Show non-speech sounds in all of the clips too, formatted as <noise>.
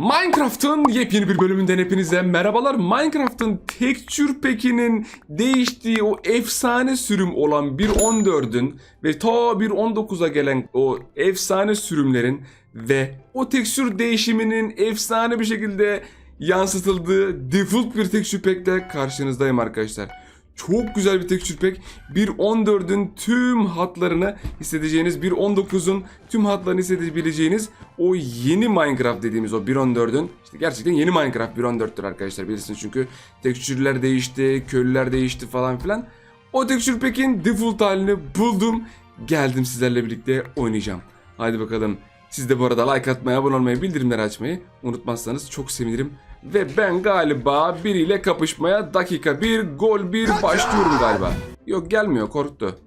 Minecraft'ın yepyeni bir bölümünden hepinize merhabalar. Minecraft'ın tekstür pekinin değiştiği o efsane sürüm olan 1.14'ün ve ta 1.19'a gelen o efsane sürümlerin ve o tekstür değişiminin efsane bir şekilde yansıtıldığı default bir tekstür pekle karşınızdayım arkadaşlar. Çok güzel bir tekstür pek. 1.14'ün tüm hatlarını hissedeceğiniz, 1.19'un tüm hatlarını hissedebileceğiniz o yeni Minecraft dediğimiz o 1.14'ün işte gerçekten yeni Minecraft 1.14'tür arkadaşlar bilirsiniz çünkü tekstürler değişti, köylüler değişti falan filan. O tekstür pekin default halini buldum. Geldim sizlerle birlikte oynayacağım. Hadi bakalım. Siz de bu arada like atmayı, abone olmayı, bildirimleri açmayı unutmazsanız çok sevinirim. Ve ben galiba biriyle kapışmaya dakika bir gol bir başlıyorum galiba. Yok gelmiyor korktu.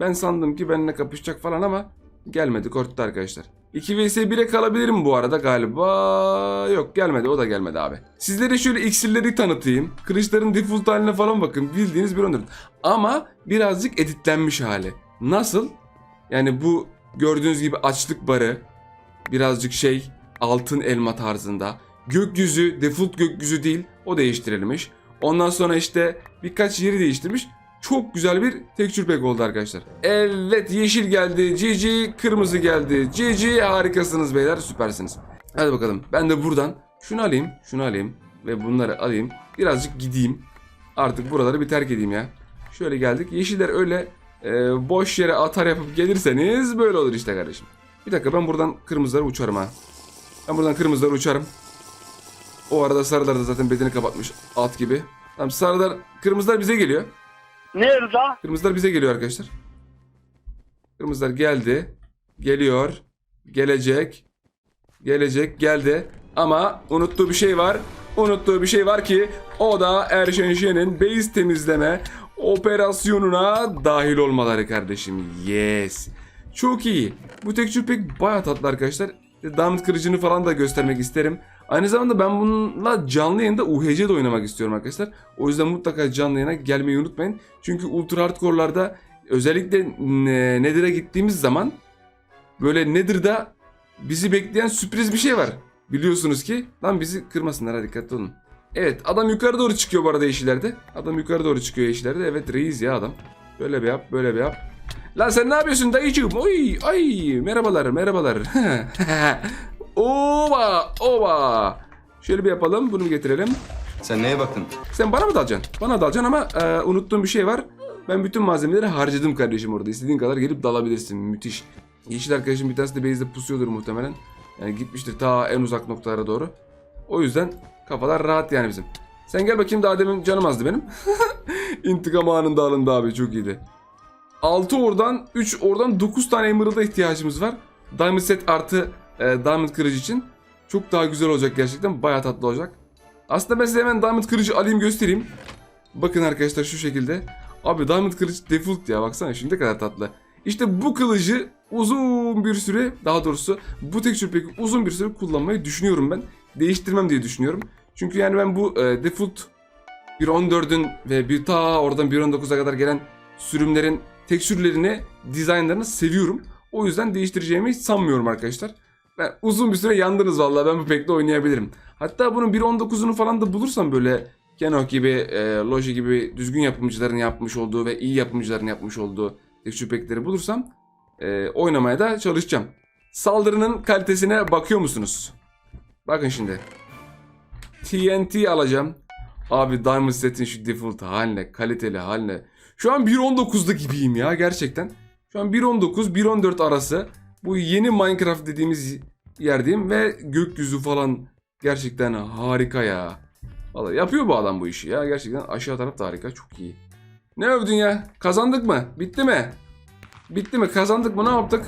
Ben sandım ki benimle kapışacak falan ama gelmedi korktu arkadaşlar. 2 vs 1'e kalabilirim bu arada galiba. Yok gelmedi o da gelmedi abi. Sizlere şöyle iksirleri tanıtayım. Kılıçların default haline falan bakın. Bildiğiniz bir onur. Ama birazcık editlenmiş hali. Nasıl? Yani bu gördüğünüz gibi açlık barı. Birazcık şey altın elma tarzında. Gökyüzü default gökyüzü değil o değiştirilmiş. Ondan sonra işte birkaç yeri değiştirmiş. Çok güzel bir tekstür pack oldu arkadaşlar. Evet yeşil geldi. GG kırmızı geldi. GG harikasınız beyler süpersiniz. Hadi bakalım ben de buradan şunu alayım şunu alayım ve bunları alayım. Birazcık gideyim. Artık buraları bir terk edeyim ya. Şöyle geldik. Yeşiller öyle e, boş yere atar yapıp gelirseniz böyle olur işte kardeşim. Bir dakika ben buradan kırmızılara uçarım ha. Ben buradan kırmızılara uçarım. O arada sarılar da zaten bedeni kapatmış at gibi. Tamam sarılar, kırmızılar bize geliyor. Nerede? Kırmızılar bize geliyor arkadaşlar. Kırmızılar geldi. Geliyor. Gelecek. Gelecek. Geldi. Ama unuttuğu bir şey var. Unuttuğu bir şey var ki o da Erşen Şen'in base temizleme operasyonuna dahil olmaları kardeşim. Yes. Çok iyi. Bu tekstür pek baya tatlı arkadaşlar. Diamond kırıcını falan da göstermek isterim. Aynı zamanda ben bununla canlı yayında UHC de oynamak istiyorum arkadaşlar. O yüzden mutlaka canlı yayına gelmeyi unutmayın. Çünkü ultra hardcore'larda özellikle e, Nether'a gittiğimiz zaman böyle Nether'da bizi bekleyen sürpriz bir şey var. Biliyorsunuz ki lan bizi kırmasınlar hadi dikkatli olun. Evet adam yukarı doğru çıkıyor bu arada yeşillerde. Adam yukarı doğru çıkıyor yeşillerde. Evet reis ya adam. Böyle bir yap böyle bir yap. Lan sen ne yapıyorsun dayıcığım? Oy ay merhabalar merhabalar. <laughs> <laughs> Oba oba. Şöyle bir yapalım bunu getirelim. Sen neye baktın? Sen bana mı dalacaksın? Bana dalacaksın ama e, unuttuğum bir şey var. Ben bütün malzemeleri harcadım kardeşim orada. İstediğin kadar gelip dalabilirsin. Müthiş. Yeşil arkadaşım bir tanesi de base'de pusuyordur muhtemelen. Yani gitmiştir ta en uzak noktalara doğru. O yüzden kafalar rahat yani bizim. Sen gel bakayım daha demin canım azdı benim. <laughs> İntikam anında alındı abi çok iyiydi. 6 oradan 3 oradan 9 tane Emerald'a ihtiyacımız var. Diamond set artı e, Diamond kırıcı için. Çok daha güzel olacak gerçekten. Baya tatlı olacak. Aslında ben size hemen Diamond kırıcı alayım göstereyim. Bakın arkadaşlar şu şekilde. Abi Diamond kılıç default ya baksana şimdi ne kadar tatlı. İşte bu kılıcı uzun bir süre daha doğrusu bu tekstür peki uzun bir süre kullanmayı düşünüyorum ben. Değiştirmem diye düşünüyorum. Çünkü yani ben bu e, default 1.14'ün ve bir ta oradan 1.19'a kadar gelen sürümlerin tekstürlerini, dizaynlarını seviyorum. O yüzden değiştireceğimi hiç sanmıyorum arkadaşlar. Uzun bir süre yandınız vallahi ben bu pekle oynayabilirim. Hatta bunun 1.19'unu falan da bulursam böyle Kenoh gibi, e, Logi gibi düzgün yapımcıların yapmış olduğu ve iyi yapımcıların yapmış olduğu tekstür pekleri bulursam e, oynamaya da çalışacağım. Saldırının kalitesine bakıyor musunuz? Bakın şimdi. TNT alacağım. Abi Diamond Set'in şu default haline, kaliteli haline. Şu an 1.19'da gibiyim ya gerçekten. Şu an 1.19, 1.14 arası. Bu yeni Minecraft dediğimiz yerdeyim ve gökyüzü falan gerçekten harika ya. Vallahi yapıyor bu adam bu işi ya. Gerçekten aşağı taraf da harika. Çok iyi. Ne övdün ya? Kazandık mı? Bitti mi? Bitti mi? Kazandık mı? Ne yaptık?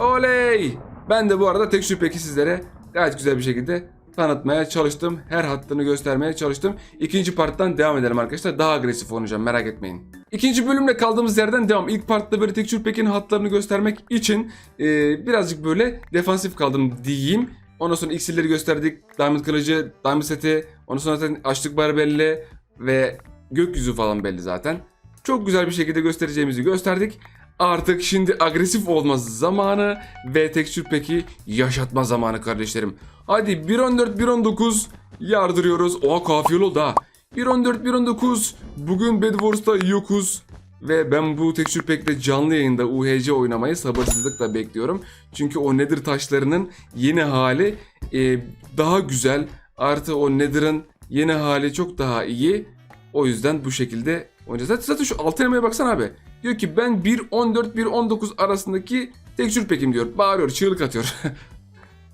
Oley! Ben de bu arada tek peki sizlere gayet güzel bir şekilde tanıtmaya çalıştım. Her hattını göstermeye çalıştım. İkinci parttan devam edelim arkadaşlar. Daha agresif oynayacağım merak etmeyin. İkinci bölümle kaldığımız yerden devam. İlk partta böyle tekstür pekin hatlarını göstermek için e, birazcık böyle defansif kaldım diyeyim. Ondan sonra iksirleri gösterdik. Diamond kılıcı, Diamond seti. Ondan sonra zaten açlık barı belli. Ve gökyüzü falan belli zaten. Çok güzel bir şekilde göstereceğimizi gösterdik. Artık şimdi agresif olma zamanı ve tekstür peki yaşatma zamanı kardeşlerim. Hadi 1.14 1.19 yardırıyoruz. Oha kafiye oldu ha. 1.14 1.19 bugün Bed Wars'ta yokuz. Ve ben bu tekstür pekte canlı yayında UHC oynamayı sabırsızlıkla bekliyorum. Çünkü o Nether taşlarının yeni hali e, daha güzel. Artı o Nether'ın yeni hali çok daha iyi. O yüzden bu şekilde oynayacağız. Zaten, şu alt elemeye baksana abi. Diyor ki ben 1.14 1.19 arasındaki tekstür pekim diyor. Bağırıyor, çığlık atıyor. <laughs>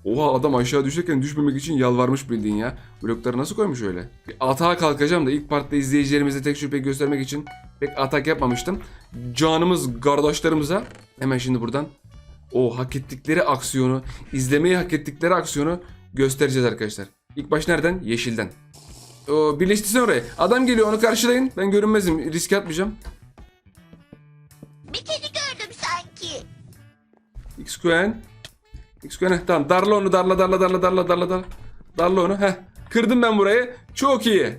Oha adam aşağı düşerken düşmemek için yalvarmış bildiğin ya. Blokları nasıl koymuş öyle? Bir atağa kalkacağım da ilk partta izleyicilerimize tekstür pek göstermek için pek atak yapmamıştım. Canımız kardeşlerimize hemen şimdi buradan o hak ettikleri aksiyonu, izlemeyi hak ettikleri aksiyonu göstereceğiz arkadaşlar. İlk baş nereden? Yeşilden. O, birleştirsin orayı. Adam geliyor onu karşılayın. Ben görünmezim. Riske atmayacağım. Bir kedi gördüm sanki. XQN. XQN heh, tamam darla onu darla darla darla darla darla darla. Darla onu heh. Kırdım ben burayı. Çok iyi.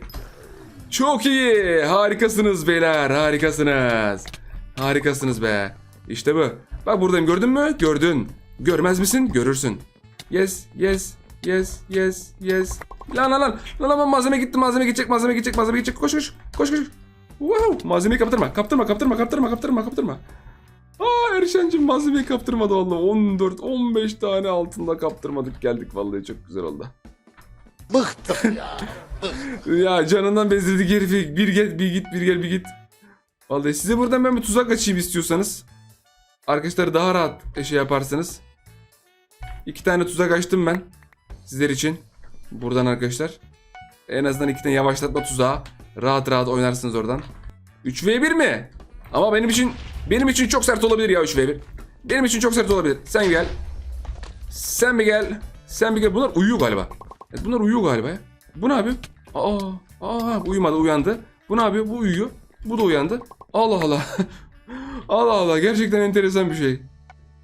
Çok iyi. Harikasınız beyler harikasınız. Harikasınız be. İşte bu. Bak buradayım gördün mü? Gördün. Görmez misin? Görürsün. Yes yes yes yes yes. Lan lan lan. Lan lan malzeme gitti malzeme gidecek malzeme gidecek malzeme gidecek. Koş koş. Koş koş. Wow. Malzemeyi kaptırma. Kaptırma kaptırma kaptırma kaptırma kaptırma. Aa Erşen'cim malzemeyi kaptırmadı valla. 14, 15 tane altında kaptırmadık geldik vallahi çok güzel oldu. Bıktım ya. Ya canından bezdirdik herifi. Bir gel bir git bir gel bir git. Vallahi size buradan ben bir tuzak açayım istiyorsanız. Arkadaşlar daha rahat şey yaparsınız. İki tane tuzak açtım ben. Sizler için. Buradan arkadaşlar. En azından iki tane yavaşlatma tuzağı. Rahat rahat oynarsınız oradan. 3v1 mi? Ama benim için benim için çok sert olabilir ya 3v1. Benim için çok sert olabilir. Sen gel. Sen bir gel. Sen bir gel. Bunlar uyuyor galiba. Evet, bunlar uyuyor galiba ya. Bu ne yapıyor? Aa, aa uyumadı uyandı. Bu ne yapıyor? Bu uyuyor. Bu da uyandı. Allah Allah. <laughs> Allah Allah gerçekten enteresan bir şey.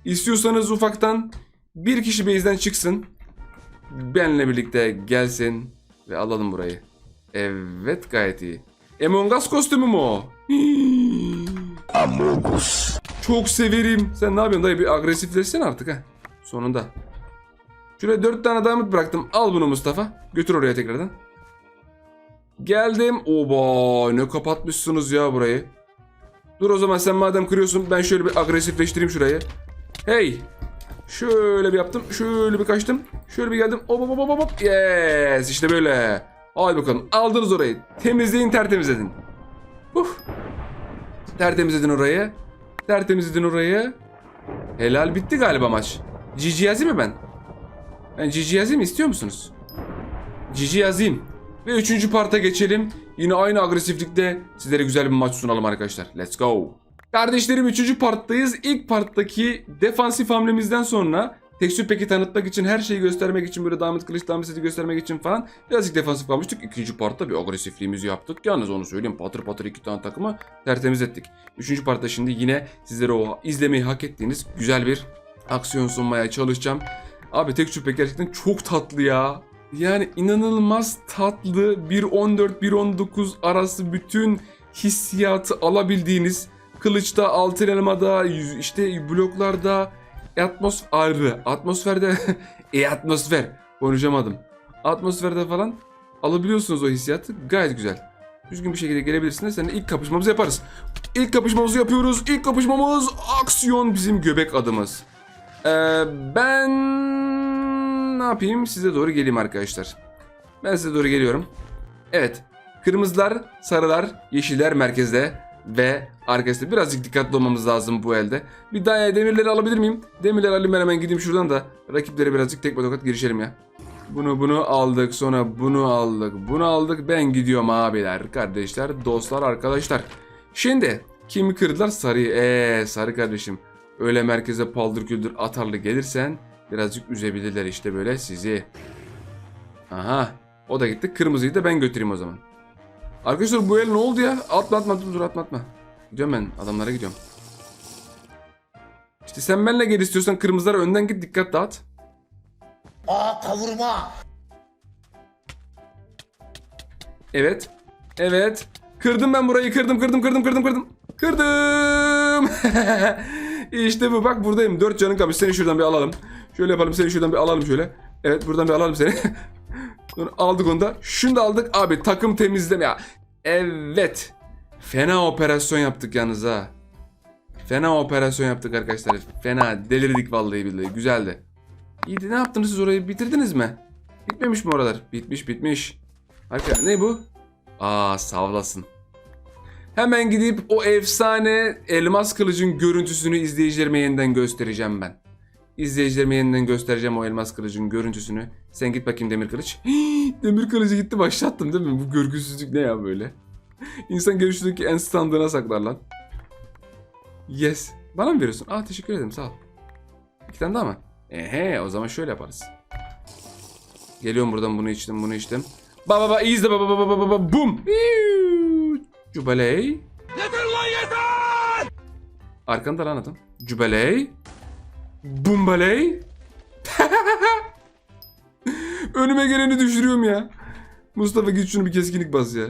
İstiyorsanız ufaktan bir kişi base'den çıksın. Benle birlikte gelsin ve alalım burayı. Evet gayet iyi. Among Us kostümü mü o? Hii. Amogus. Çok severim. Sen ne yapıyorsun dayı bir agresifleşsene artık ha. Sonunda. Şuraya dört tane diamond bıraktım. Al bunu Mustafa. Götür oraya tekrardan. Geldim. Oba ne kapatmışsınız ya burayı. Dur o zaman sen madem kırıyorsun ben şöyle bir agresifleştireyim şurayı. Hey. Şöyle bir yaptım. Şöyle bir kaçtım. Şöyle bir geldim. Hop hop hop hop. Yes işte böyle. Hadi bakalım. Aldınız orayı. Temizleyin tertemiz edin. Uf. Tertemiz edin orayı. Tertemiz edin orayı. Helal bitti galiba maç. GG yazayım mı ben? Ben GG yazayım istiyor musunuz? GG yazayım. Ve üçüncü parta geçelim. Yine aynı agresiflikte sizlere güzel bir maç sunalım arkadaşlar. Let's go. Kardeşlerim üçüncü parttayız. İlk parttaki defansif hamlemizden sonra tekstür peki tanıtmak için her şeyi göstermek için böyle damat kılıç seti göstermek için falan birazcık defansif kalmıştık. İkinci partta bir agresifliğimizi yaptık. Yalnız onu söyleyeyim patır patır iki tane takımı tertemiz ettik. Üçüncü partta şimdi yine sizlere o izlemeyi hak ettiğiniz güzel bir aksiyon sunmaya çalışacağım. Abi tek şüphe gerçekten çok tatlı ya. Yani inanılmaz tatlı 1.14 1.19 arası bütün hissiyatı alabildiğiniz kılıçta, altın elmada, işte bloklarda, atmosfer, atmosferde, <laughs> e atmosfer konuşamadım. Atmosferde falan alabiliyorsunuz o hissiyatı gayet güzel. Düzgün bir şekilde gelebilirsiniz. Seninle ilk kapışmamızı yaparız. İlk kapışmamızı yapıyoruz. İlk kapışmamız aksiyon bizim göbek adımız. Ee, ben ne yapayım? Size doğru geleyim arkadaşlar. Ben size doğru geliyorum. Evet. Kırmızılar, sarılar, yeşiller merkezde ve arkasında birazcık dikkatli olmamız lazım bu elde. Bir daha demirleri alabilir miyim? Demirleri alayım ben hemen gideyim şuradan da rakiplere birazcık tekme tokat girişelim ya. Bunu bunu aldık sonra bunu aldık bunu aldık ben gidiyorum abiler kardeşler dostlar arkadaşlar. Şimdi kimi kırdılar sarıyı eee sarı kardeşim. Öyle merkeze paldır küldür atarlı gelirsen birazcık üzebilirler işte böyle sizi. Aha o da gitti kırmızıyı da ben götüreyim o zaman. Arkadaşlar bu el ne oldu ya? Atma atma dur dur atma atma. Gidiyorum ben adamlara gidiyorum. İşte sen benimle gel istiyorsan kırmızılara önden git dikkat dağıt. Aa kavurma. Evet. Evet. Kırdım ben burayı kırdım kırdım kırdım kırdım kırdım. Kırdım. <laughs> İşte bu bak buradayım. Dört canın kalmış. Seni şuradan bir alalım. Şöyle yapalım. Seni şuradan bir alalım şöyle. Evet buradan bir alalım seni. <laughs> Sonra aldık onu da. Şunu da aldık. Abi takım temizleme ya. Evet. Fena operasyon yaptık yalnız ha. Fena operasyon yaptık arkadaşlar. Fena delirdik vallahi billahi. Güzeldi. İyiydi ne yaptınız siz orayı bitirdiniz mi? Bitmemiş mi oralar? Bitmiş bitmiş. Harika. Ne bu? Aa savlasın. Hemen gidip o efsane elmas kılıcın görüntüsünü izleyicilerime yeniden göstereceğim ben. İzleyicilerime yeniden göstereceğim o elmas kılıcın görüntüsünü. Sen git bakayım demir kılıç. Hii, demir kılıcı gitti başlattım değil mi? Bu görgüsüzlük ne ya böyle? İnsan görüştüğü en standına saklar lan. Yes. Bana mı veriyorsun? Aa teşekkür ederim sağ ol. İki tane daha mı? Ehe o zaman şöyle yaparız. Geliyorum buradan bunu içtim bunu içtim. Ba ba ba izle ba ba ba ba ba ba bum. Cübeley. Yeter lan yeter. Arkanda lan adam. Cübeley. Bumbaley. <laughs> Önüme geleni düşürüyorum ya. Mustafa git şunu bir keskinlik bas ya.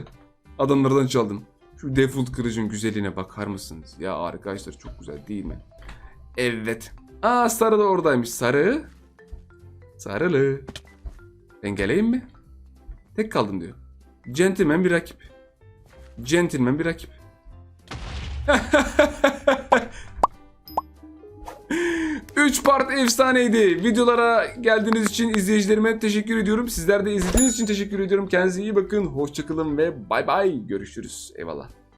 Adamlardan çaldım. Şu default kılıcın güzelliğine bakar mısınız? Ya arkadaşlar çok güzel değil mi? Evet. Aa sarı da oradaymış. Sarı. Sarılı. Ben mi? Tek kaldım diyor. Gentleman bir rakip. Gentleman bir rakip. <laughs> Üç part efsaneydi. Videolara geldiğiniz için izleyicilerime teşekkür ediyorum. Sizler de izlediğiniz için teşekkür ediyorum. Kendinize iyi bakın. Hoşçakalın ve bay bay. Görüşürüz. Eyvallah.